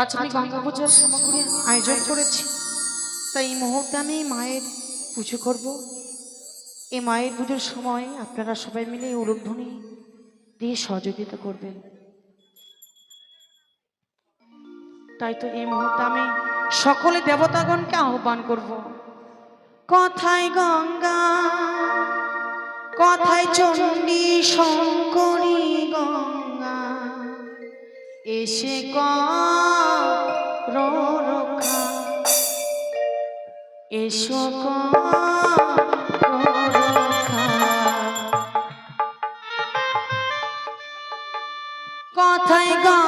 আজ আমি গঙ্গা পূজার সামগ্রী আয়োজন করেছি। তাই এই মুহূর্তে আমি মায়ের পুজো করব। এই মায়ের পুজোর সময় আপনারা সবাই মিলে উলুধ্বনি দিয়ে সহযোগিতা করবেন। তাই তো এই মুহূর্তে আমি সকলে দেবতাগণকে আহ্বান করব। কথায় গঙ্গা, কথায় চণ্ডী শঙ্করী গঙ্গা। এসে ক এসো কথায় গঙ্গা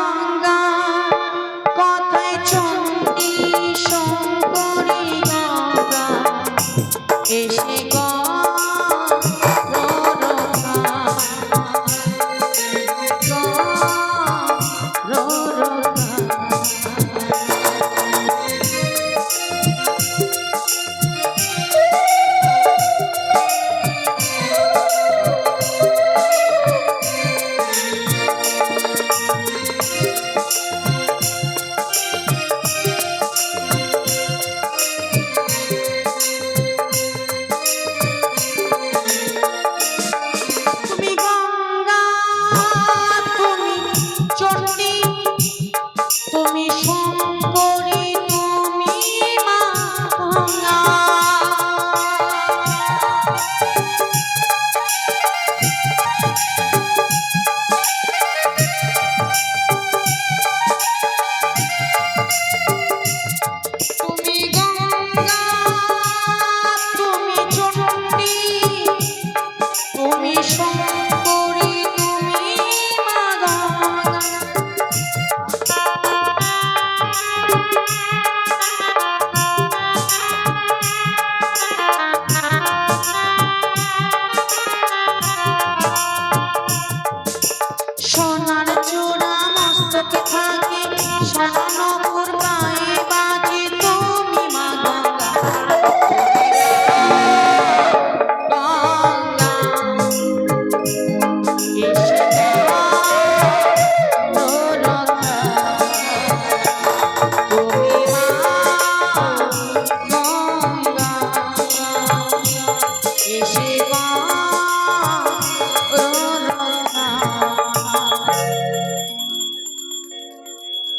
তুমি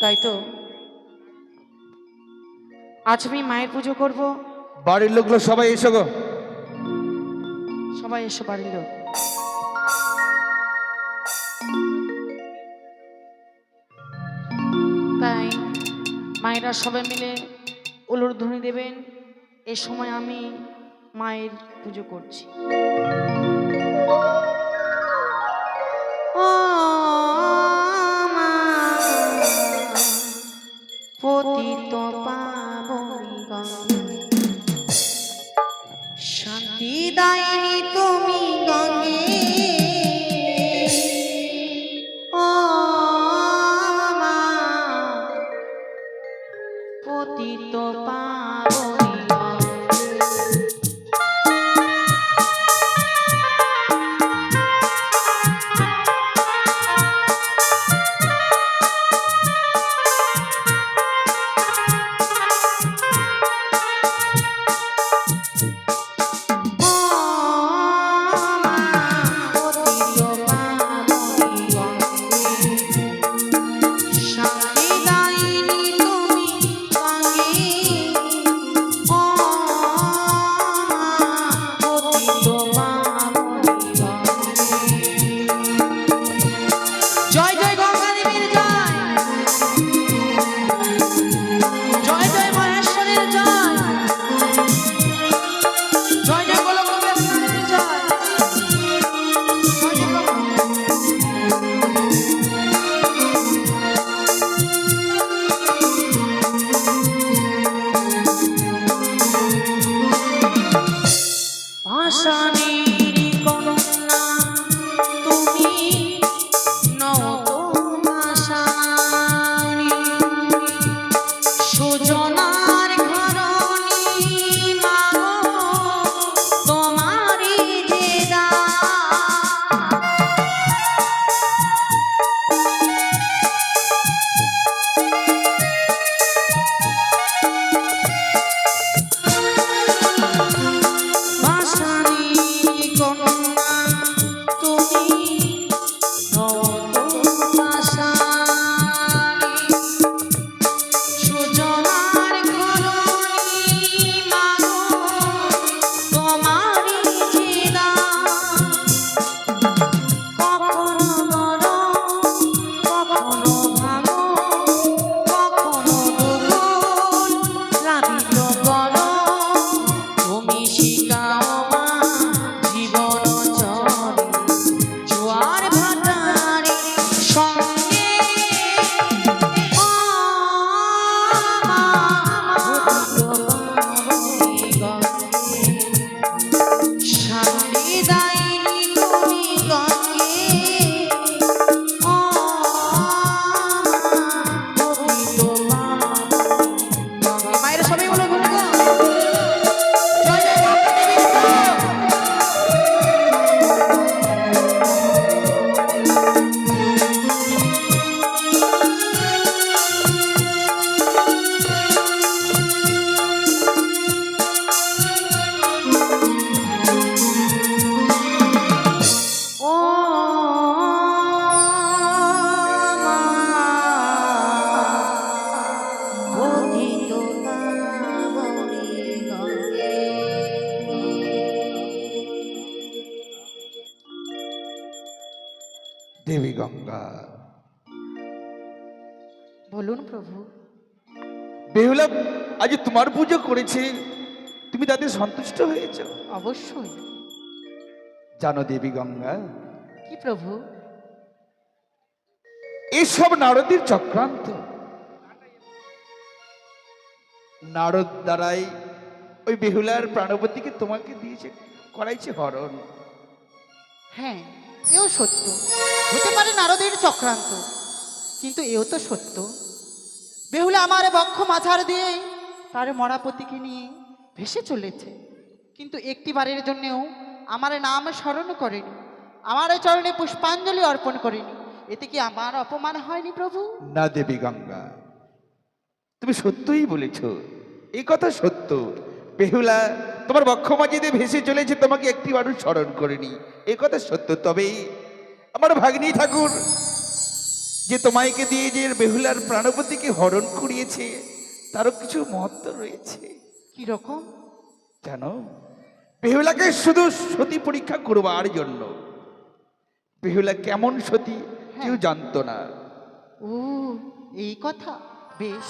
তাই তো? আজ আমি মায়ের পুজো করব। বাড়ির লোকগুলো সবাই এসো গো। সবাই এসো বাড়ির লোক। তাই মায়েরা সবাই মিলে উলুর ধ্বনি দেবেন। এ সময় আমি মায়ের পুজো করছি। ও দায়নি তুমি দেবী গঙ্গা বলুন প্রভু। বেহুলা আজ তোমার পুজো করেছে। তুমি তাতে সন্তুষ্ট হয়েছ? অবশ্যই। জানো দেবী গঙ্গা কি প্রভু? এসব নারদের চক্রান্ত। নারদ দ্বারাই ওই বেহুলার প্রাণপতিকে তোমাকে দিয়েছে করাইছে হরণ। হ্যাঁ এও সত্য। হতে পারে নারদের চক্রান্ত, কিন্তু এও তো সত্য। বেহুলা আমার বক্ষ মাঝার দিয়ে তার মরাপতিকে নিয়ে ভেসে চলেছে, কিন্তু একটি বারের জন্যেও আমার নাম স্মরণ করেনি, আমার চরণে পুষ্পাঞ্জলি অর্পণ করেনি। এতে কি আমার অপমান হয়নি প্রভু? না দেবী গঙ্গা, তুমি সত্যই বলেছ এই কথা সত্য। বেহুলা তোমার বক্ষমাজিতে ভেসে চলেছে তোমাকে একটি মানুষ স্মরণ করেনি এ কথা সত্য তবে আমার ভাগ্নি ঠাকুর যে তোমাকে দিয়ে যে বেহুলার প্রাণপতিকে হরণ করিয়েছে তারও কিছু মহত্ব রয়েছে। কি রকম? জানো বেহুলাকে শুধু সতী পরীক্ষা করবার জন্য। বেহুলা কেমন সতী কেউ জানতো না। ও এই কথা। বেশ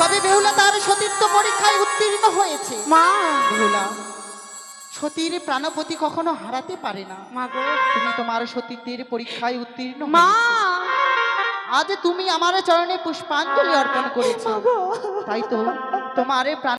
তবে বেহুলা তার সতীর্থ পরীক্ষায় উত্তীর্ণ হয়েছে। মা। বেহুলা সতীর প্রাণপতি কখনো হারাতে পারে না। মা গো। তুমি তোমার সতীর্থের পরীক্ষায় উত্তীর্ণ মা। আজ তুমি আমার চরণে পুষ্পাঞ্জলি অর্পণ করেছ। তাই তো তোমার প্রাণ